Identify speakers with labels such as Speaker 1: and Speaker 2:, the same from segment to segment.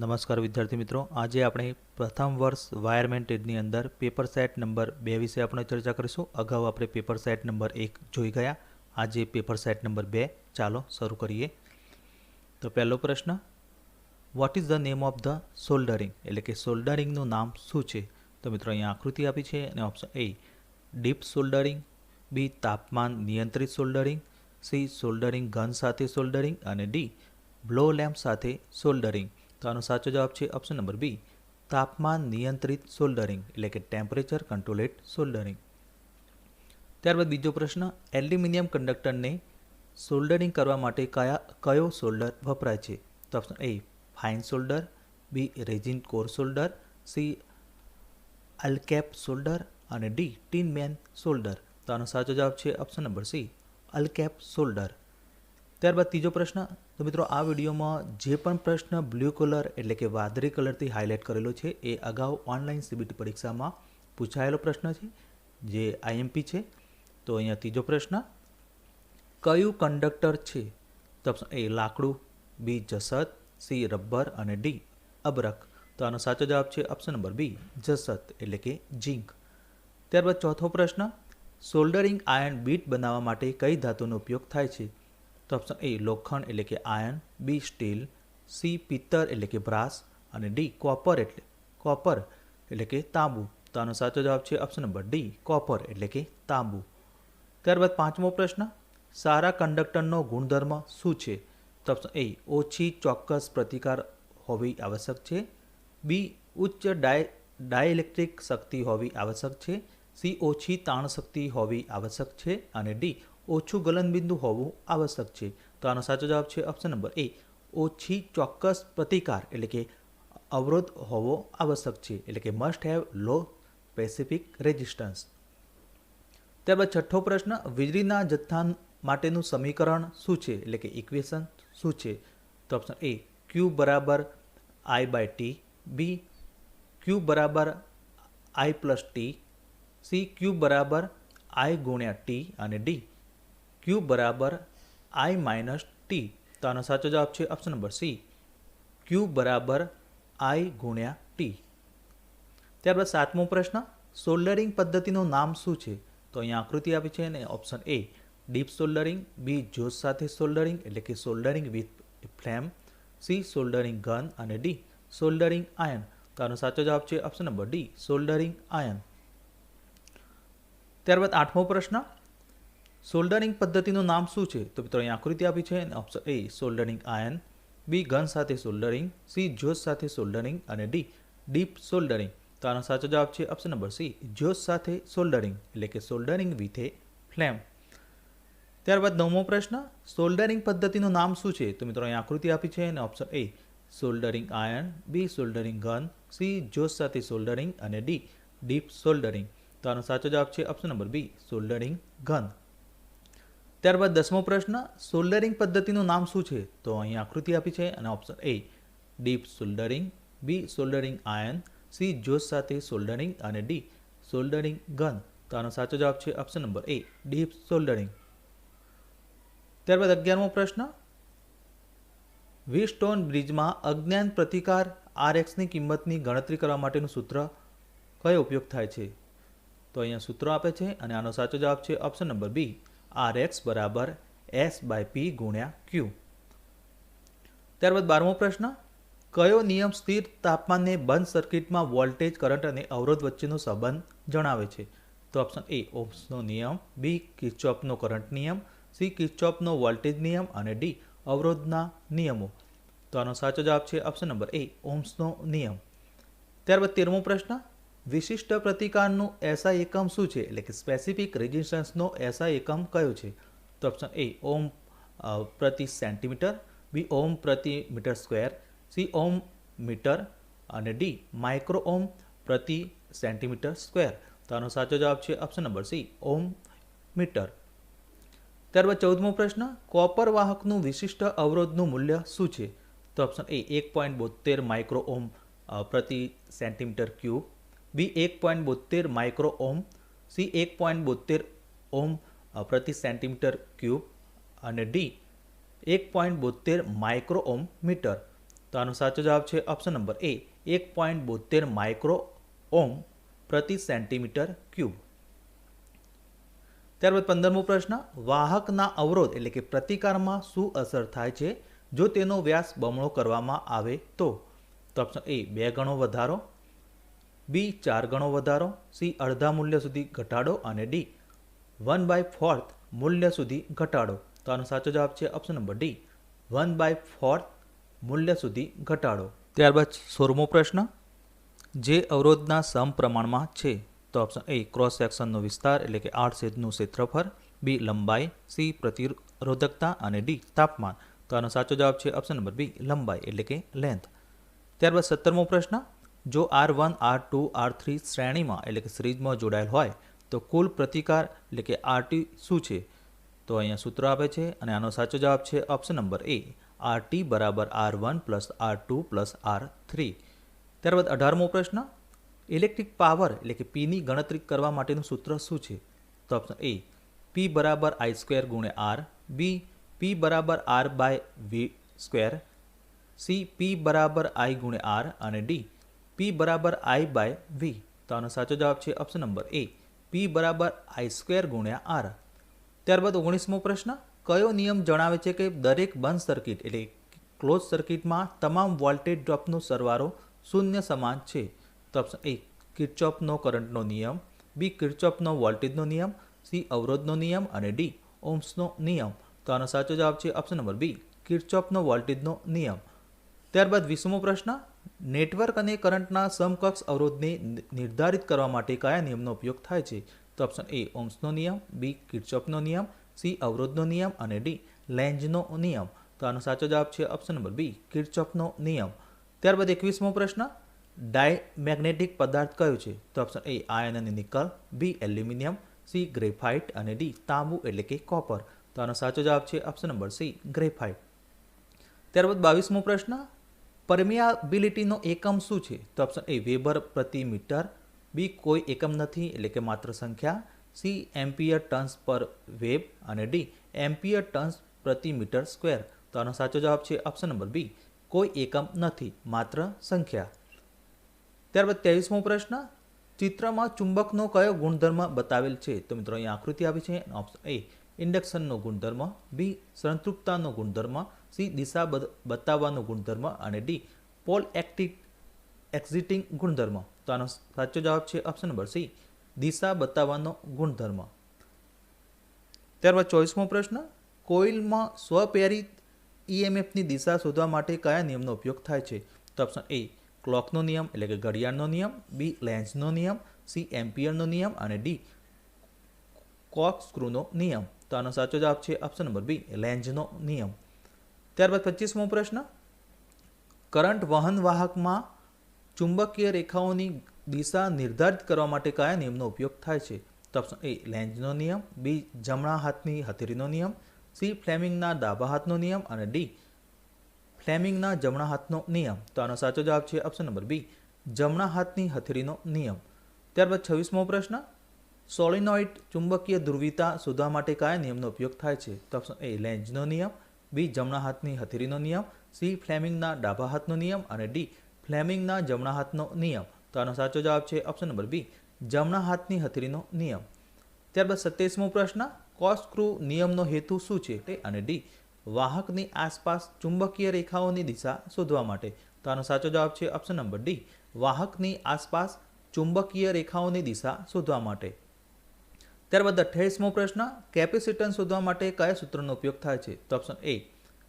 Speaker 1: નમસ્કાર વિદ્યાર્થી મિત્રો. આજે આપણે પ્રથમ વર્ષ વાયરમેન ટેટની અંદર પેપર સેટ નંબર બે વિશે આપણે ચર્ચા કરીશું. અગાઉ આપણે પેપર સેટ નંબર એક જોઈ ગયા. આજે પેપર સેટ નંબર બે. ચાલો શરૂ કરીએ. તો પહેલો પ્રશ્ન what is the name of the soldering એટલે કે સોલ્ડરિંગનું નામ શું છે? તો મિત્રો અહીંયા આકૃતિ આપી છે અને option A dip soldering B તાપમાન નિયંત્રિત સોલ્ડરિંગ સી સોલ્ડરિંગ ગન સાથે સોલ્ડરિંગ અને ડી બ્લો લેમ્પ સાથે સોલ્ડરિંગ તો આનો સાચો જવાબ છે ઓપ્શન નંબર બી તાપમાન નિયંત્રિત સોલ્ડરિંગ એટલે કે ટેમ્પરેચર કંટ્રોલેડ સોલ્ડરિંગ ત્યારબાદ બીજો પ્રશ્ન, એલ્યુમિનિયમ કંડક્ટરને સોલ્ડરિંગ કરવા માટે કયા, કયો સોલ્ડર વપરાય છે? તો option A fine solder B resin core solder C અલકેપ solder અને ડી ટીન મેન સોલ્ડર તો આનો સાચો જવાબ છે ઓપ્શન નંબર સી અલકેપ સોલ્ડર ત્યારબાદ ત્રીજો પ્રશ્ન તો મિત્રો, આ વિડીયોમાં જે પણ પ્રશ્ન બ્લુ કલર એટલે કે વાદળી કલરથી હાઇલાઇટ કરેલો છે, એ અગાઉ ઓનલાઈન સીબીટી પરીક્ષામાં પૂછાયેલો પ્રશ્ન છે, જે આઈએમપી છે. તો અહીંયા ત્રીજો પ્રશ્ન, કયું કંડક્ટર છે? તો એ લાકડું, બી જસત, સી રબર અને ડી અબરક તો આનો સાચો જવાબ છે ઓપ્શન નંબર બી, જસત એટલે કે ઝીંક. ત્યારબાદ ચોથો પ્રશ્ન, સોલ્ડરિંગ આયર્ન બીટ બનાવવા માટે કઈ ધાતુનો ઉપયોગ થાય છે? તો ઓપ્શન એ લોખંડ એટલે કે આયર્ન બી સ્ટીલ સી પિત્તર એટલે કે બ્રાસ. અને ડી કોપર એટલે કોપર એટલે કે તાંબુ. તો આનો સાચો જવાબ છે ઓપ્શન નંબર ડી કોપર એટલે કે તાંબુ. ત્યારબાદ પાંચમો પ્રશ્ન, સારા કંડક્ટરનો ગુણધર્મ શું છે? તો ઓપ્શન એ ઓછી ચોક્કસ પ્રતિકાર હોવી આવશ્યક છે. બી ઉચ્ચ ડાય, ડાયઇલેક્ટ્રિક શક્તિ હોવી આવશ્યક છે. સી ઓછી તાણ શક્તિ હોવી આવશ્યક છે. અને ડી ઓછું ગલનબિંદુ હોવું આવશ્યક છે. તો આનો સાચો જવાબ છે ઓપ્શન નંબર એ ઓછી ચોક્કસ પ્રતિકાર એટલે કે અવરોધ હોવો આવશ્યક છે. એટલે કે must have low specific resistance ત્યારબાદ છઠ્ઠો પ્રશ્ન, વીજળીના જથ્થા માટેનું સમીકરણ શું છે? એટલે કે ઇક્વેશન શું છે? તો ઓપ્શન એ ક્યુ બરાબર I by T B Q બરાબર I plus T C Q બરાબર આઈ ગુણ્યા ટી અને ડી ક્યુ બરાબર આઈ માઇનસ ટી તો આનો સાચો જવાબ છે ઓપ્શન નંબર સી ક્યુ બરાબર આઈ ગુણ્યા ટી ત્યારબાદ સાતમો પ્રશ્ન સોલ્ડરિંગ પદ્ધતિનું નામ શું છે? તો અહીંયા આકૃતિ આપી છે અને option A dip soldering B જોશ સાથે સોલ્ડરિંગ એટલે કે soldering with flame C soldering gun અને ડી સોલ્ડરિંગ આયન તો આનો સાચો જવાબ છે option number D soldering iron ત્યારબાદ આઠમો પ્રશ્ન સોલ્ડરિંગ પદ્ધતિનું નામ શું છે? તો મિત્રો, અહીં આકૃતિ આપી છે. Option A, soldering iron. B, gun સાથે સોલ્ડરિંગ. સી જોશ સાથે સોલ્ડરિંગ. અને ડી, ડીપ સોલ્ડરિંગ. તો આનો સાચો જવાબ છે ઓપ્શન નંબર સી જોશ સાથે સોલ્ડરિંગ. એટલે કે સોલ્ડરિંગ વિથ એ ફ્લેમ. ત્યારબાદ નવમો પ્રશ્ન, સોલ્ડરિંગ પદ્ધતિનું નામ શું છે? તો મિત્રો, અહીં આકૃતિ આપી છે અને option A, soldering iron B, soldering gun. C જોશ સાથે સોલ્ડરિંગ. અને ડી, ડીપ સોલ્ડરિંગ. તો આનો સાચો જવાબ છે option number B, soldering gun. ત્યારબાદ દસમો પ્રશ્ન, સોલ્ડરિંગ પદ્ધતિનું નામ શું છે? તો અહીં આકૃતિ આપી છે અને option A dip soldering B soldering iron C જોશ સાથે સોલ્ડરિંગ અને ડી સોલ્ડરિંગ ગન તો આનો સાચો જવાબ છે option number A dip soldering ત્યારબાદ અગિયારમો પ્રશ્ન વિસ્ટોન બ્રિજમાં અજ્ઞાન પ્રતિકાર આર એક્સની કિંમતની ગણતરી કરવા માટેનું સૂત્ર કયો ઉપયોગ થાય છે? તો અહીંયા સૂત્ર આપે છે અને આનો સાચો જવાબ છે option number B R X બરાબર એસ બાય પી ગુણ્યા ક્યુ. ત્યારબાદ બારમો પ્રશ્ન, કયો નિયમ સ્થિર તાપમાનને બંધ સર્કિટમાં વોલ્ટેજ, કરંટ અને અવરોધ વચ્ચેનો સંબંધ જણાવે છે? તો ઓપ્શન એ ઓમ્સનો નિયમ, બી કિચોપનો કરંટ નિયમ, સી કિચોપનો વોલ્ટેજ નિયમ અને ડી, અવરોધના નિયમો. તો આનો સાચો જવાબ છે ઓપ્શન નંબર એ ઓમ્સનો નિયમ. ત્યારબાદ તેરમો પ્રશ્ન વિશિષ્ટ પ્રતિકારનું એસઆઈ એકમ શું છે? એટલે કે સ્પેસિફિક રેઝિસ્ટન્સનો એસઆઈ એકમ કયો છે? તો ઓપ્શન એ ઓમ પ્રતિ સેન્ટીમીટર બી ઓમ પ્રતિ metre square C ohm metre, અને ડી માઇક્રો ઓમ પ્રતિ સેન્ટીમીટર સ્ક્વેર તો આનો સાચો જવાબ છે option number C ohm metre. ત્યારબાદ ચૌદમો પ્રશ્ન, કોપર વાહકનું વિશિષ્ટ અવરોધનું મૂલ્ય શું છે? તો ઓપ્શન એ એક પોઈન્ટ બોતેર માઇક્રો ઓમ પ્રતિ સેન્ટીમીટર ક્યુબ બી એક પોઈન્ટ બોતેર માઇક્રો ઓમ સી એક પોઈન્ટ બોતેર ઓમ પ્રતિ સેન્ટીમીટર ક્યુબ અને ડી એક પોઈન્ટ બોતેર માઇક્રો ઓમ મીટર. તો આનો સાચો જવાબ છે ઓપ્શન નંબર એ એક પોઈન્ટ બોતેર માઇક્રો ઓમ પ્રતિ સેન્ટીમીટર ક્યુબ. ત્યારબાદ પંદરમો પ્રશ્ન, વાહકના અવરોધ એટલે કે પ્રતિકારમાં શું અસર થાય છે? જો તેનો વ્યાસ બમણો કરવામાં આવે તો. ઓપ્શન એ બે ગણો વધારો. બી ચાર ગણો વધારો, સી અડધા મૂલ્ય સુધી ઘટાડો અને ડી વન બાય ફોર્થ મૂલ્ય સુધી ઘટાડો. તો આનો સાચો જવાબ છે option number D one by fourth મૂલ્ય સુધી ઘટાડો. ત્યારબાદ સોળમો પ્રશ્ન. જે અવરોધના સમપ્રમાણમાં છે, તો ઓપ્શન એ ક્રોસ સેક્શનનો વિસ્તાર એટલે કે આઠ સેદનું ક્ષેત્રફળ બી લંબાઈ સી પ્રતિરોધકતા અને ડી તાપમાન. તો આનો સાચો જવાબ છે ઓપ્શન નંબર બી લંબાઈ એટલે કે લેન્થ ત્યારબાદ સત્તરમો પ્રશ્ન. જો R one, R two, R three શ્રેણીમાં એટલે કે સિરીઝમાં જોડાયેલ હોય, તો કુલ પ્રતિકાર એટલે કે આરટી શું છે? તો અહીંયા સૂત્ર આપે છે અને આનો સાચો જવાબ છે option number A, R T બરાબર R one plus R two plus R three. ત્યારબાદ અઢારમો પ્રશ્ન, ઇલેક્ટ્રિક પાવર એટલે કે પીની ગણતરી કરવા માટેનું સૂત્ર શું છે? તો ઓપ્શન એ પી બરાબર આઈ સ્ક્વેર ગુણ્યા આર બી પી બરાબર R by V square C P બરાબર આઈ ગુણ્યા આર અને ડી પી બરાબર આઈ બાય વી તો આનો સાચો જવાબ છે ઓપ્શન નંબર એ પી બરાબર આઈ સ્ક્વેર ગુણ્યા આર ત્યારબાદ ઓગણીસમો પ્રશ્ન. કયો નિયમ જણાવે છે કે દરેક બંધ સર્કિટ એટલે ક્લોઝ સર્કિટમાં તમામ વોલ્ટેજ ડ્રોપનો સરવારો શૂન્ય સમાન છે? તો ઓપ્શન એ કિર્ચોપનો કરંટનો નિયમ. બી કિર્ચોપનો વોલ્ટેજનો નિયમ. સી અવરોધનો નિયમ અને ડી ઓમ્સનો નિયમ. તો આનો સાચો જવાબ છે ઓપ્શન નંબર બી કિર્ચોપનો વોલ્ટેજનો નિયમ. ત્યારબાદ વીસમો પ્રશ્ન. નેટવર્ક અને કરંટના સમકક્ષ અવરોધને નિર્ધારિત કરવા માટે કયા નિયમનો ઉપયોગ થાય છે? તો ઓપ્શન એ ઓમ્સનો નિયમ, બી, કિર્ચોફનો નિયમ, સી, અવરોધનો નિયમ અને ડી, લેન્જનો નિયમ. તો આનો સાચો જવાબ છે ઓપ્શન નંબર બી, કિર્ચોફનો નિયમ. ત્યારબાદ એકવીસમો પ્રશ્ન, ડાયમેગ્નેટિક પદાર્થ કયો છે? તો ઓપ્શન એ, આયન અને nickel, B, aluminium, C, graphite અને ડી, તાંબુ એટલે કે કોપર. તો આનો સાચો જવાબ છે ઓપ્શન નંબર સી, ગ્રેફાઇટ. ત્યારબાદ બાવીસમો પ્રશ્ન પરમિયાબિલિટીનો એકમ શું છે? તો ઓપ્શન એ વેબર પ્રતિ મીટર. બી કોઈ એકમ નથી, એટલે કે માત્ર સંખ્યા. C ampere turns per web. અને ડી એમ્પિયર ટન્સ પ્રતિ મીટર સ્ક્વેર. તો આનો સાચો જવાબ છે ઓપ્શન નંબર બી કોઈ એકમ નથી, માત્ર સંખ્યા. ત્યારબાદ ત્રેવીસમો પ્રશ્ન, ચિત્રમાં ચુંબકનો કયો ગુણધર્મ બતાવેલ છે? તો મિત્રો, અહીં આકૃતિ આવી છે. ઓપ્શન એ ઇન્ડક્શનનો ગુણધર્મ બી સંતૃપ્તાનો ગુણધર્મ સી દિશા બતાવવાનો ગુણધર્મ અને ડી પોલ એક્ટિક એક્ઝિટિંગ ગુણધર્મ. તો આનો સાચો જવાબ છે ઓપ્શન નંબર સી દિશા બતાવવાનો ગુણધર્મ. ત્યારબાદ ચોવીસમો પ્રશ્ન, કોઇલમાં સ્વપ્રેરિત ઈએમએફની દિશા શોધવા માટે કયા નિયમનો ઉપયોગ થાય છે? તો ઓપ્શન એ ક્લોકનો નિયમ, એટલે કે ઘડિયાળનો નિયમ બી લેન્સનો નિયમ સી એમ્પિયરનો નિયમ અને ડી કોક સ્ક્રૂનો નિયમ. તો આનો સાચો જવાબ છે ઓપ્શન નંબર બી લેન્જનો નિયમ. ત્યારબાદ પચીસમો પ્રશ્ન, કરંટ વહન વાહકમાં ચુંબકીય રેખાઓની દિશા નિર્ધારિત કરવા માટે કયા નિયમનો ઉપયોગ થાય છે? તો ઓપ્શન એ લેન્જનો નિયમ બી જમણા હાથની હથેળીનો નિયમ સી ફ્લેમિંગના ડાબા હાથનો નિયમ અને ડી ફ્લેમિંગના જમણા હાથનો નિયમ. તો આનો સાચો જવાબ છે ઓપ્શન નંબર બી જમણા હાથની હથેળીનો નિયમ. ત્યારબાદ છવ્વીસમો પ્રશ્ન સોલિનોઇડ ચુંબકીય ધ્રુવીતા શોધવા માટે કયા નિયમનો ઉપયોગ થાય છે? તો ઓપ્શન એ લેન્જનો નિયમ. બી જમણા હાથની હથેળીનો નિયમ. સી ફ્લેમિંગના ડાબા હાથનો નિયમ. અને ડી ફ્લેમિંગના જમણા હાથનો નિયમ. તો આનો સાચો જવાબ છે ઓપ્શન નંબર બી જમણા હાથની હથેળીનો નિયમ. ત્યારબાદ સત્યાવીસમો પ્રશ્ન કોસ્ક્રુ નિયમનો હેતુ શું છે? અને ડી વાહકની આસપાસ ચુંબકીય રેખાઓની દિશા શોધવા માટે. તો આનો સાચો જવાબ છે ઓપ્શન નંબર ડી વાહકની આસપાસ ચુંબકીય રેખાઓની દિશા શોધવા માટે. ત્યારબાદ અઠ્યાવીસમો પ્રશ્ન, કેપેસિટન્સ શોધવા માટે કયા સૂત્રનો ઉપયોગ થાય છે? તો ઓપ્શન એ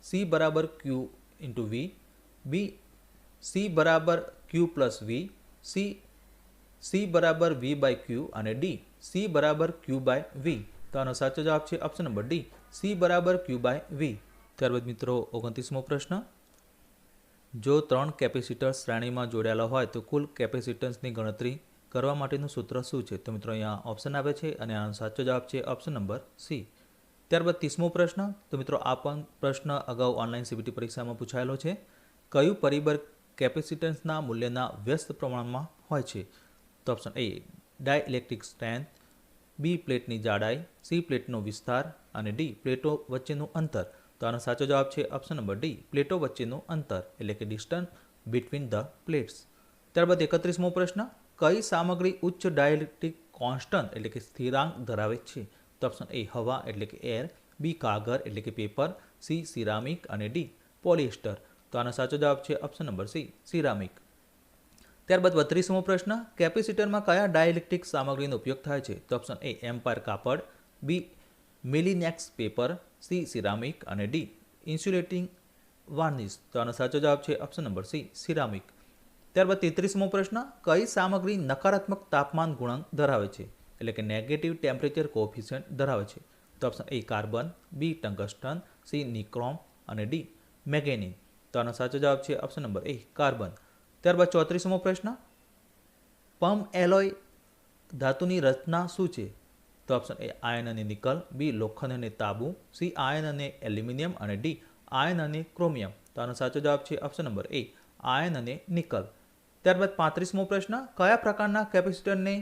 Speaker 1: સી બરાબર Q into V B C બરાબર Q plus V C C બરાબર વી બાય ક્યુ અને ડી સી બરાબર ક્યુ બાય વી તો આનો સાચો જવાબ છે ઓપ્શન નંબર ડી સી બરાબર ક્યુ બાય વી ત્યારબાદ મિત્રો, ઓગણત્રીસમો પ્રશ્ન. જો ત્રણ કેપેસિટર શ્રેણીમાં જોડાયેલા હોય તો કુલ કેપેસિટન્સની ગણતરી કરવા માટેનું સૂત્ર શું છે? તો મિત્રો અહીંયા ઓપ્શન આવે છે અને આનો સાચો જવાબ છે ઓપ્શન નંબર સી ત્યારબાદ ત્રીસમો પ્રશ્ન. તો મિત્રો આ પણ પ્રશ્ન અગાઉ ઓનલાઈન સીબીટી પરીક્ષામાં પૂછાયેલો છે. કયું પરિબળ કેપેસિટન્સના મૂલ્યના વ્યસ્ત પ્રમાણમાં હોય છે? તો option A dielectric strength B પ્લેટની જાડાઈ. સી પ્લેટનો વિસ્તાર. અને ડી પ્લેટો વચ્ચેનું અંતર. તો આનો સાચો જવાબ છે ઓપ્શન નંબર ડી પ્લેટો વચ્ચેનું અંતર. એટલે કે ડિસ્ટન્સ બિટવીન ધ પ્લેટ્સ ત્યારબાદ એકત્રીસમો પ્રશ્ન. કઈ સામગ્રી ઉચ્ચ ડાયલેક્ટ્રિક કોન્સ્ટન્ટ એટલે કે સ્થિરાંક ધરાવે છે? તો ઓપ્શન એ હવા એટલે કે એર બી કાગર એટલે કે પેપર સી સિરામિક અને ડી પોલિએસ્ટર તો આનો સાચો જવાબ છે ઓપ્શન નંબર સી સિરામિક ત્યારબાદ બત્રીસમો પ્રશ્ન, કેપેસિટરમાં કયા ડાયલેક્ટ્રિક સામગ્રીનો ઉપયોગ થાય છે? તો ઓપ્શન એ એમ્પાયર કાપડ. B Melinex paper. C ceramic અને ડી ઇન્સ્યુલેટિંગ વાર્નિશ તો આનો સાચો જવાબ છે ઓપ્શન નંબર સી સિરામિક ત્યારબાદ તેત્રીસમો પ્રશ્ન, કઈ સામગ્રી નકારાત્મક તાપમાન ગુણાંક ધરાવે છે? એટલે કે નેગેટિવ ટેમ્પરેચર કોફિશિયન્ટ ધરાવે છે. તો option A carbon B tungsten C nichrome અને ડી મેગેનિન તો આનો સાચો જવાબ છે ઓપ્શન નંબર એ કાર્બન. ત્યારબાદ ચોત્રીસમો પ્રશ્ન, પમ એલોય ધાતુની રચના શું છે? તો ઓપ્શન એ આયન અને નિકલ બી લોખંડ અને તાંબુ સી આયન અને એલ્યુમિનિયમ અને ડી આયન અને ક્રોમિયમ. તો આનો સાચો જવાબ છે ઓપ્શન નંબર એ આયન અને નિકલ. ત્યારબાદ પાંત્રીસમો પ્રશ્ન, કયા પ્રકારના કેપેસિટરને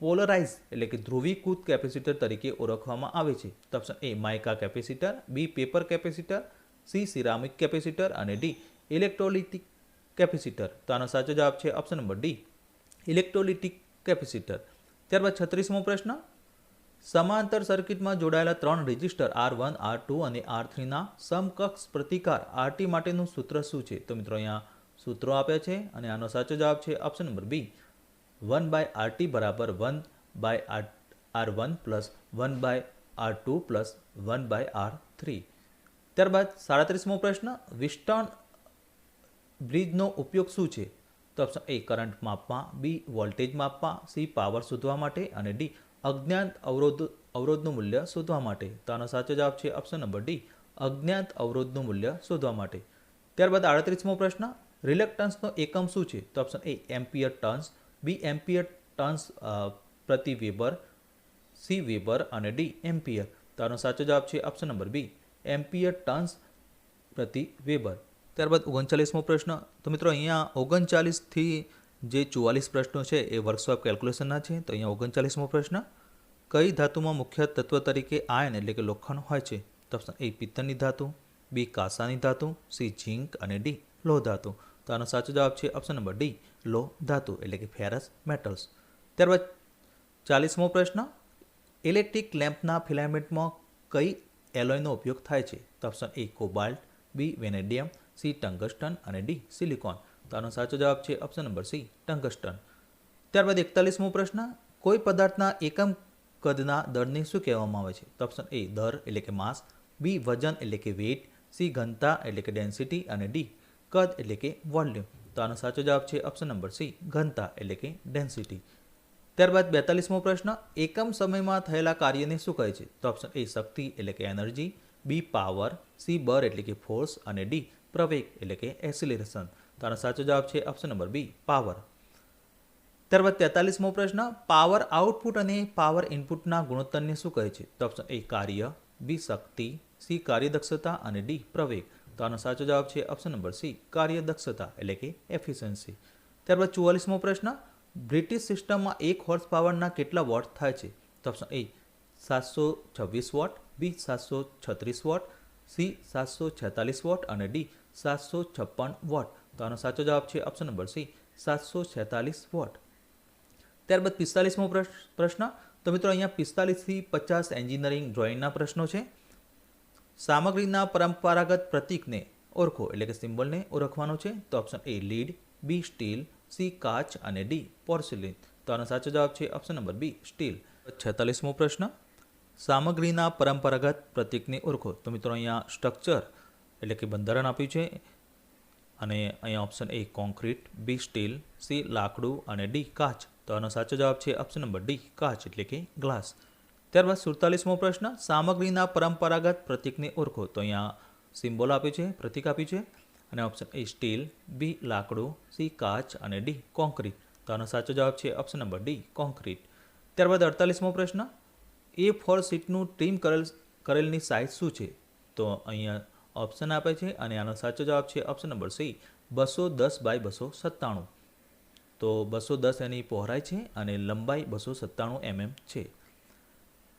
Speaker 1: પોલરાઇઝ એટલે કે ધ્રુવીકૃત કેપેસિટર તરીકે ઓળખવામાં આવે છે? તો option A, mica capacitor, B, paper capacitor, C, ceramic capacitor અને ડી, ઇલેક્ટ્રોલિટિક કેપેસિટર. તો આનો સાચો જવાબ છે option number D, electrolytic capacitor. ત્યારબાદ છત્રીસમો પ્રશ્ન, સમાંતર સર્કિટમાં જોડાયેલા ત્રણ resistor R one, R two અને આર થ્રીના સમકક્ષ પ્રતિકાર આરટી માટેનું સૂત્ર શું છે? તો મિત્રો અહીંયા સૂત્રો આપ્યા છે અને આનો સાચો જવાબ છે option number B one by R T બરાબર one by R R one plus one by R two plus one by R three ત્યારબાદ સાડત્રીસમો પ્રશ્ન વિસ્ટર્ન બ્રિજનો ઉપયોગ શું છે? તો ઓપ્શન એ કરંટ માપવા બી વોલ્ટેજ માપવા સી પાવર શોધવા માટે અને ડી અજ્ઞાત અવરોધ, અવરોધનું મૂલ્ય શોધવા માટે. તો આનો સાચો જવાબ છે ઓપ્શન નંબર ડી અજ્ઞાત અવરોધનું મૂલ્ય શોધવા માટે. ત્યારબાદ આડત્રીસમો પ્રશ્ન રિલેક્ટન્સનો એકમ શું છે? તો option A ampere turns B ampere turns પ્રતિ વેબર સી વેબર અને ડી એમ્પિયર. તો આનો સાચો જવાબ છે option number B ampere turns પ્રતિ વેબર. ત્યારબાદ ઓગણચાલીસમો પ્રશ્ન. તો મિત્રો, અહીંયા ઓગણચાલીસથી જે ચુવાલીસ પ્રશ્નો છે એ વર્કશોપ કેલ્ક્યુલેશનના છે. તો અહીંયા ઓગણચાલીસમો પ્રશ્ન. કઈ ધાતુમાં મુખ્ય તત્વ તરીકે આયન એટલે કે લોખંડ હોય છે? તો ઓપ્શન એ પિત્તળની ધાતુ બી કાંસાની ધાતુ સી ઝીંક અને ડી લોહ ધાતુ. તો આનો સાચો જવાબ છે ઓપ્શન નંબર ડી લોહ ધાતુ, એટલે કે ફેરસ મેટલ્સ ત્યારબાદ ચાલીસમો પ્રશ્ન ઇલેક્ટ્રિક લેમ્પના ફિલામેન્ટમાં કઈ એલોયનો ઉપયોગ થાય છે? તો option A cobalt B vanadium C tungsten અને ડી સિલિકોન તો આનો સાચો જવાબ છે ઓપ્શન નંબર સી ટંગસ્ટન ત્યારબાદ એકતાલીસમો પ્રશ્ન, કોઈ પદાર્થના એકમ કદના દરને શું કહેવામાં આવે છે? તો ઓપ્શન એ દર, એટલે કે માસ બી વજન, એટલે કે વેઇટ સી ઘનતા, એટલે કે ડેન્સિટી અને ડી કદ એટલે કે વોલ્યુમ. તો આનો સાચો જવાબ છે ઓપ્શન નંબર સી ઘનતા એટલે કે ડેન્સિટી ત્યારબાદ બેતાલીસમો પ્રશ્ન, એકમ સમયમાં થયેલા કાર્યને શું કહે છે? તો ઓપ્શન એ શક્તિ એટલે કે એનર્જી બી પાવર સી બર એટલે કે ફોર્સ અને ડી પ્રવેગ એટલે કે એસિલેરેશન તો આનો સાચો જવાબ છે ઓપ્શન નંબર બી પાવર ત્યારબાદ તેતાલીસમો પ્રશ્ન પાવર આઉટપુટ અને પાવર ઇનપુટના ગુણોત્તરને શું કહે છે? તો ઓપ્શન એ કાર્ય બી શક્તિ સી કાર્યદક્ષતા, અને ડી પ્રવેગ. તો આનો સાચો જવાબ છે ઓપ્શન નંબર સી કાર્યદક્ષતા એટલે કે એફિશિયન્સી ત્યારબાદ ચુવાલીસમો પ્રશ્ન, બ્રિટિશ સિસ્ટમમાં એક હોર્સ પાવરના કેટલા વોટ થાય છે? તો ઓપ્શન એ સાતસો છવ્વીસ વોટ બી સાતસો છત્રીસ વોટ સી સાતસો છેતાલીસ વોટ અને ડી સાતસો છપ્પન વોટ તો આનો સાચો જવાબ છે ઓપ્શન નંબર સી સાતસો છેતાલીસ વોટ ત્યારબાદ પિસ્તાલીસમો પ્રશ્ન, તો મિત્રો અહીંયા પિસ્તાલીસથી પચાસ એન્જિનિયરિંગ ડ્રોઈંગના પ્રશ્નો છે. સામગ્રીના પરંપરાગત પ્રતીકને ઓળખો એટલે કે સિમ્બલને ઓળખવાનો છે. તો option A lead B steel C કાચ. અને ડી પોર્સિલિન તો આનો સાચો જવાબ છે ઓપ્શન નંબર બી સ્ટીલ છેતાલીસમો પ્રશ્ન. સામગ્રીના પરંપરાગત પ્રતીકને ઓળખો. તો મિત્રો અહીંયા સ્ટ્રક્ચર એટલે કે બંધારણ આપ્યું છે. અને અહીંયા option A concrete B steel C લાકડું. અને ડી કાચ. તો આનો સાચો જવાબ છે ઓપ્શન નંબર ડી કાચ એટલે કે ગ્લાસ ત્યારબાદ સુડતાલીસમો પ્રશ્ન, સામગ્રીના પરંપરાગત પ્રતીકને ઓળખો. તો અહીંયા સિમ્બોલ આપ્યું છે, પ્રતીક આપ્યું છે. અને ઓપ્શન એ સ્ટીલ, બી લાકડું, સી કાચ અને ડી કોન્ક્રીટ તો આનો સાચો જવાબ છે ઓપ્શન નંબર ડી કોન્ક્રીટ ત્યારબાદ અડતાલીસમો પ્રશ્ન, એ ફોર સીટનું ટ્રીમ કરેલ, કરેલની સાઇઝ શું છે? તો અહીંયા ઓપ્શન આપે છે અને આનો સાચો જવાબ છે ઓપ્શન નંબર સી, બસો દસ બાય બસો સત્તાણું. તો બસો દસ એની પહોળાઈ છે અને લંબાઈ બસો સત્તાણું એમએમ છે.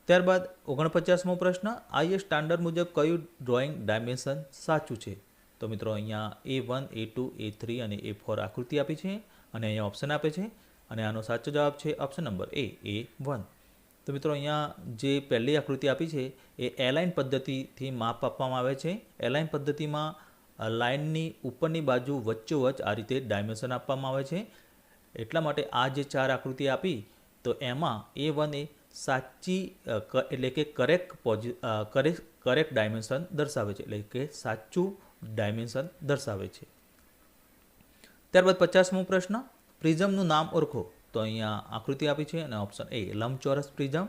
Speaker 1: ત્યારબાદ ઓગણપચાસમો પ્રશ્ન, આઈએ સ્ટાન્ડર્ડ મુજબ કયું ડ્રોઈંગ ડાયમેન્શન સાચું છે? તો મિત્રો અહીંયા A one A two A three અને એ ફોર આકૃતિ આપી છે અને અહીંયા ઓપ્શન આપે છે અને આનો સાચો જવાબ છે option number A A one તો મિત્રો અહીંયા જે પહેલી આકૃતિ આપી છે એ એલાઇન પદ્ધતિથી માપ આપવામાં આવે છે. એલાઇન પદ્ધતિમાં લાઇનની ઉપરની બાજુ વચ્ચોવચ્ચ આ રીતે ડાયમેન્શન આપવામાં આવે છે. એટલા માટે આ જે ચાર આકૃતિ આપી, તો એમાં એ વન એ સાચી એટલે કે કરેક્ટ કરેક્ટ કરેક્ટ ડાયમેન્શન દર્શાવે છે. એટલે કે સાચું ડાયમેન્શન દર્શાવે છે. ત્યારબાદ પચાસમો પ્રશ્ન, પ્રિઝમનું નામ ઓળખો. તો અહીંયા આકૃતિ આપી છે અને ઓપ્શન એ લંબચોરસ પ્રિઝમ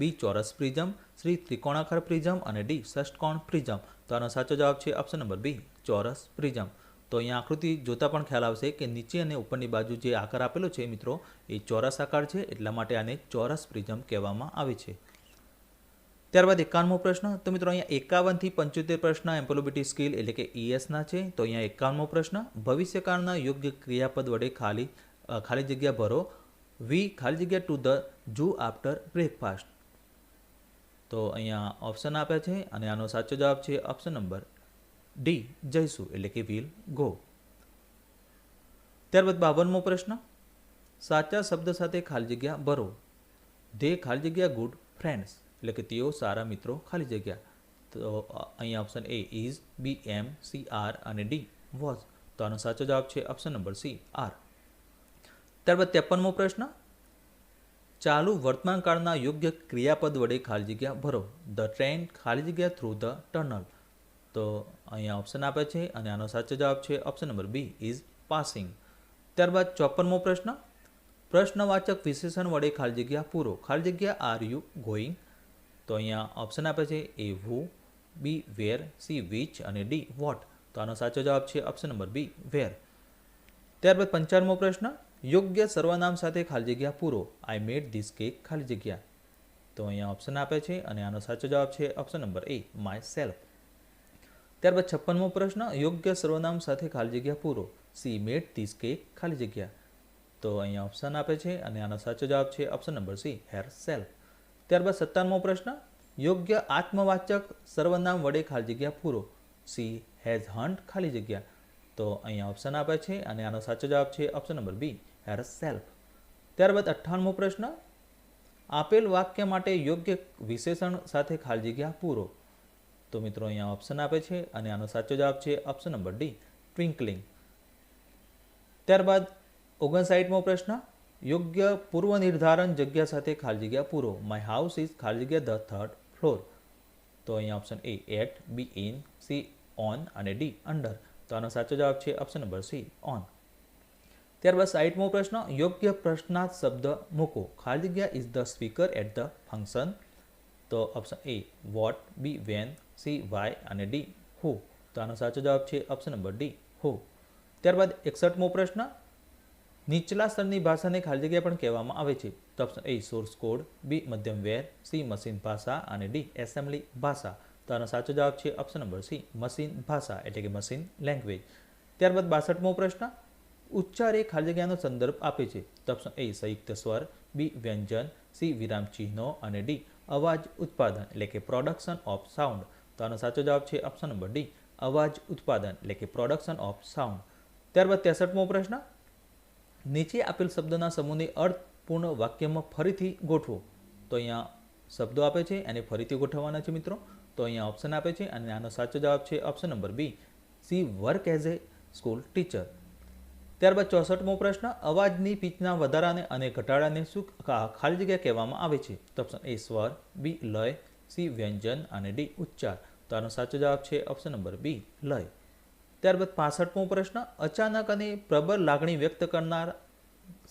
Speaker 1: બી ચોરસ પ્રિઝમ શ્રી ત્રિકોણાકાર પ્રિઝમ અને ડી ષષ્ટકોણ પ્રિઝમ. તો આનો સાચો જવાબ છે ઓપ્શન નંબર બી ચોરસ પ્રિઝમ. તો અહીંયા આકૃતિ જોતાં પણ ખ્યાલ આવશે કે નીચે અને ઉપરની બાજુ જે આકાર આપેલો છે મિત્રો, એ ચોરસ આકાર છે, એટલા માટે આને ચોરસ પ્રિઝમ કહેવામાં આવે છે. ત્યારબાદ એકાવનમો પ્રશ્ન, તો મિત્રો અહીંયા એકાવનથી પંચોતેર પ્રશ્ન એમ્પ્લોબિટી સ્કિલ એટલે કે ઈએસના છે, તો અહીંયા એકાવનમો પ્રશ્ન, ભવિષ્યકાળના યોગ્ય ક્રિયાપદ વડે ખાલી ખાલી જગ્યા ભરો. વી ખાલી જગ્યા to the zoo after breakfast તો અહીંયા ઓપ્શન આપ્યા છે અને આનો સાચો જવાબ છે ઓપ્શન નંબર ડી જઈશું, એટલે કે વિલ ગો ત્યારબાદ બાવનમો પ્રશ્ન. સાચા શબ્દ સાથે ખાલી જગ્યા ભરો. ધે ખાલી જગ્યા ગુડ ફ્રેન્ડ્સ એટલે કે તેઓ સારા મિત્રો ખાલી જગ્યા. તો અહીંયા option A is B am C are અને ડી વોઝ તો આનો સાચો જવાબ છે ઓપ્શન નંબર સી આર ત્યારબાદ ત્રેપનમો પ્રશ્ન. ચાલુ વર્તમાનકાળના યોગ્ય ક્રિયાપદ વડે ખાલી જગ્યા ભરો. ધ ટ્રેન ખાલી જગ્યા થ્રુ ધ ટનલ તો અહીંયા ઓપ્શન આપે છે અને આનો સાચો જવાબ છે option number B is passing ત્યારબાદ ચોપનમો પ્રશ્ન. પ્રશ્નવાચક વિશેષણ વડે ખાલી જગ્યા પૂરો. ખાલી જગ્યા આર યુ ગોઈંગ તો અહીંયા ઓપ્શન આપે છે A who B where C which અને ડી વોટ તો આનો સાચો જવાબ છે ઓપ્શન નંબર બી વેર ત્યારબાદ પંચાણમો પ્રશ્ન. યોગ્ય સર્વનામ સાથે ખાલી જગ્યા પૂરો. આઈ મેડ ધીસ કેક ખાલી જગ્યા. તો અહીંયા ઓપ્શન આપે છે અને આનો સાચો જવાબ છે option number A myself ત્યારબાદ છપ્પનમો પ્રશ્ન, યોગ્ય સર્વનામ સાથે ખાલી જગ્યા પૂરો. સી, મેટ ધીસ કેક ખાલી જગ્યા. તો અહીંયા ઓપ્શન આપે છે અને આનો સાચો જવાબ છે option number C herself ત્યારબાદ સત્તાવનમો પ્રશ્ન, યોગ્ય આત્મવાચક સર્વનામ વડે ખાલી જગ્યા પૂરો. સી હેઝ હન્ટ ખાલી જગ્યા. તો અહીંયા ઓપ્શન આપે છે અને આનો સાચો જવાબ છે option number B herself ત્યારબાદ અઠ્ઠાણમો પ્રશ્ન, આપેલ વાક્ય માટે યોગ્ય વિશેષણ સાથે ખાલી જગ્યા પૂરો. તો મિત્રો અહીંયા ઓપ્શન આપે છે અને આનો સાચો જવાબ છે ઓપ્શન નંબર ડી ટ્વિંકલિંગ ત્યારબાદ ઓગણસાઠમો પ્રશ્ન, યોગ્ય પૂર્વ નિર્ધારણ જગ્યા સાથે ખાલી જગ્યા પૂરો. માય હાઉસ ઇઝ ખાલી જગ્યા ધ થર્ડ ફ્લોર તો અહીંયા option A at B in C on અને ડી અંડર તો આનો સાચો જવાબ છે ઓપ્શન નંબર સી ઓન ત્યારબાદ સાઈઠમો પ્રશ્ન, યોગ્ય પ્રશ્નાર્થ શબ્દ મૂકો. ખાલી જગ્યા is the speaker at the function તો option A what B when C, why અને ડી. હુ. તો આનો સાચો જવાબ છે ઓપ્શન નંબર ડી. હુ. ત્યારબાદ એકસઠમો પ્રશ્ન. નીચલા સ્તરની ભાષાને ખાલી જગ્યા પણ કહેવામાં આવે છે. તો option A source code B મધ્યમ વેર. સી મશીન ભાષા. અને ડી એસેમ્બલી ભાષા. તો આનો સાચો જવાબ છે ઓપ્શન નંબર સી મશીન ભાષા, એટલે કે મશીન લેંગ્વેજ ત્યારબાદ બાસઠમો પ્રશ્ન. ઉચ્ચાર એ ખાલી જગ્યાનો સંદર્ભ આપે છે. તો ઓપ્શન એ સંયુક્ત સ્વર. બી વ્યંજન. સી વિરામ ચિહ્નો. અને ડી અવાજ ઉત્પાદન, એટલે કે પ્રોડક્શન ઓફ સાઉન્ડ તો આનો સાચો જવાબ છે ઓપ્શન નંબર ડી અવાજ ઉત્પાદન, એટલે કે પ્રોડક્શન ઓફ સાઉન્ડ ત્યારબાદ ત્રેસઠમો પ્રશ્ન, નીચે આપેલ શબ્દના સમૂહને અર્થપૂર્ણ વાક્યમાં ફરીથી ગોઠવો. તો અહીંયા શબ્દો આપે છે અને ફરીથી ગોઠવવાના છે મિત્રો. તો અહીંયા ઓપ્શન આપે છે અને આનો સાચો જવાબ છે option number B she work as a school teacher ત્યારબાદ ચોસઠમો પ્રશ્ન, અવાજની પીચના વધારાને અને ઘટાડાને શું ખાલી જગ્યા કહેવામાં આવે છે? તો ઓપ્શન એ સ્વર બી લય સી વ્યંજન અને ડી ઉચ્ચાર. તો આનો સાચો જવાબ છે ઓપ્શન નંબર બી લય. ત્યારબાદ પાસઠમો પ્રશ્ન, અચાનક અને પ્રબળ લાગણી વ્યક્ત કરનાર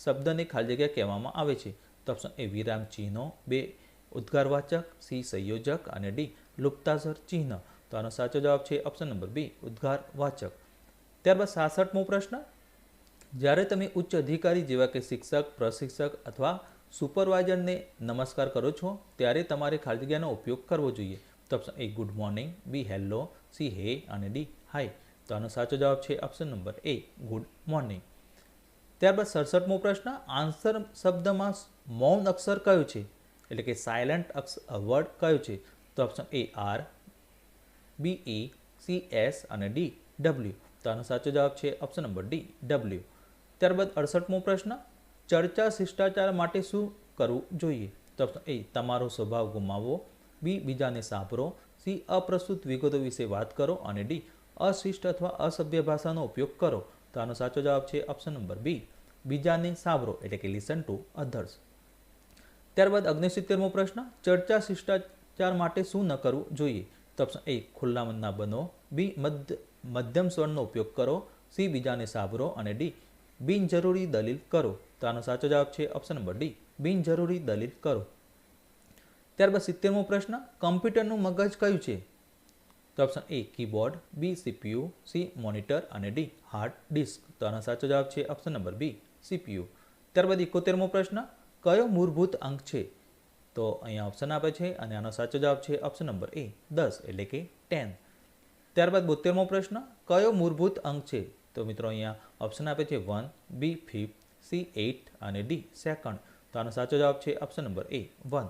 Speaker 1: શબ્દને ખાલી જગ્યા કહેવામાં આવે છે. તો ઓપ્શન એ વિરામ ચિહ્નો. બે ઉદ્ગારવાચક. સી સંયોજક. અને ડી લુપ્તાસર ચિહ્ન. તો આનો સાચો જવાબ છે ઓપ્શન નંબર બી ઉદ્ગારવાચક. ત્યારબાદ સાસઠમો પ્રશ્ન, જ્યારે તમે ઉચ્ચ અધિકારી જેવા કે શિક્ષક, પ્રશિક્ષક અથવા સુપરવાઇઝરને નમસ્કાર કરો છો, ત્યારે તમારે ખાલી જગ્યાનો ઉપયોગ કરવો જોઈએ. તો option A good morning, B hello, C hey અને ડી હાય. તો આનો સાચો જવાબ છે option number A good morning. ત્યારબાદ સડસઠમો પ્રશ્ન, આન્સર શબ્દમાં મૌન અક્ષર કયો છે? એટલે કે સાયલન્ટ અક્ષ વર્ડ કયો છે? તો option A R B A C S અને ડી ડબલ્યુ તો આનો સાચો જવાબ છે ઓપ્શન નંબર ડી ડબલ્યુ ત્યારબાદ અડસઠમો પ્રશ્ન, ચર્ચા શિષ્ટાચાર માટે શું કરવું જોઈએ? તો ઓપ્શન એ તમારો સ્વભાવ ગુમાવવો. બી બીજાને સાંભળો. સી અપ્રસ્તુત વિગતો વિશે વાત કરો અને ડી અશિષ્ટ અથવા અસભ્ય ભાષાનો ઉપયોગ કરો. તો આનો સાચો જવાબ છે ઓપ્શન નંબર બી. બીજાને સાંભળો એટલે કે લિસન ટુ અધર્સ ત્યારબાદ અગ્નિસિત્તેરમો પ્રશ્ન. ચર્ચા શિષ્ટાચાર માટે શું ન કરવું જોઈએ? તો ઓપ્શન એ ખુલ્લા મનના બનો. બી મધ્ય મધ્યમ સ્વરનો ઉપયોગ કરો. સી, બીજાને સાંભળો અને ડી, બિનજરૂરી દલીલ કરો. તો આનો સાચો જવાબ છે ઓપ્શન નંબર ડી. બિનજરૂરી દલીલ કરો. ત્યારબાદ સિત્તેરમો પ્રશ્ન, કમ્પ્યુટરનું મગજ કયું છે? તો option A keyboard B CPU C monitor અને ડી હાર્ડ ડિસ્ક તો આનો સાચો જવાબ છે ઓપ્શન નંબર બી સીપીયુ ત્યારબાદ એકોતેરમો પ્રશ્ન, કયો મૂળભૂત અંક છે? તો અહીંયા ઓપ્શન આપે છે અને આનો સાચો જવાબ છે ઓપ્શન નંબર એ દસ, એટલે કે ટેન. ત્યારબાદ બોતેરમો પ્રશ્ન, કયો મૂળભૂત અંક છે? તો મિત્રો અહીંયા ઓપ્શન આપે છે one B fifth C eight અને ડી સેકન્ડ તો આનો સાચો જવાબ છે ઓપ્શન નંબર એ વન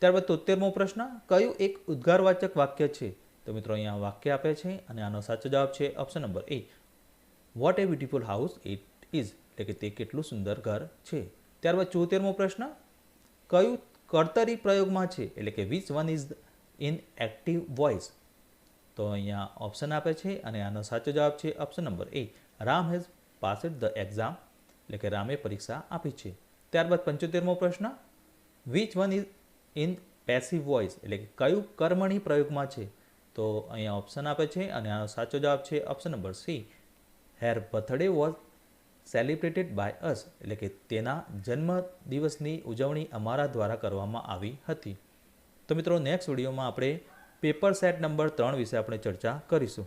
Speaker 1: ત્યારબાદ તોતેરમો પ્રશ્ન, કયું એક ઉદ્ગારવાચક વાક્ય છે? તો મિત્રો અહીંયા વાક્ય આપે છે અને આનો સાચો જવાબ છે option number A what a beautiful house it is એટલે કે તે કેટલું સુંદર ઘર છે. ત્યારબાદ ચોતેરમો પ્રશ્ન, કયું કર્તરી પ્રયોગમાં છે? એટલે કે which one is in active voice તો અહીંયા ઓપ્શન આપે છે અને આનો સાચો જવાબ છે option number A Ram has passed the exam એટલે કે રામે પરીક્ષા આપી છે. ત્યારબાદ પંચોતેરમો પ્રશ્ન which one is in passive voice એટલે કે કયું કર્મણી પ્રયોગમાં છે? તો અહીંયા ઓપ્શન આપે છે અને આનો સાચો જવાબ છે option number C her birthday was celebrated by us એટલે કે તેના જન્મ દિવસની ઉજવણી અમારા દ્વારા કરવામાં આવી હતી. તો મિત્રો નેક્સ્ટ વિડીયોમાં આપણે પેપર સેટ નંબર ત્રણ વિશે આપણે ચર્ચા કરીશું.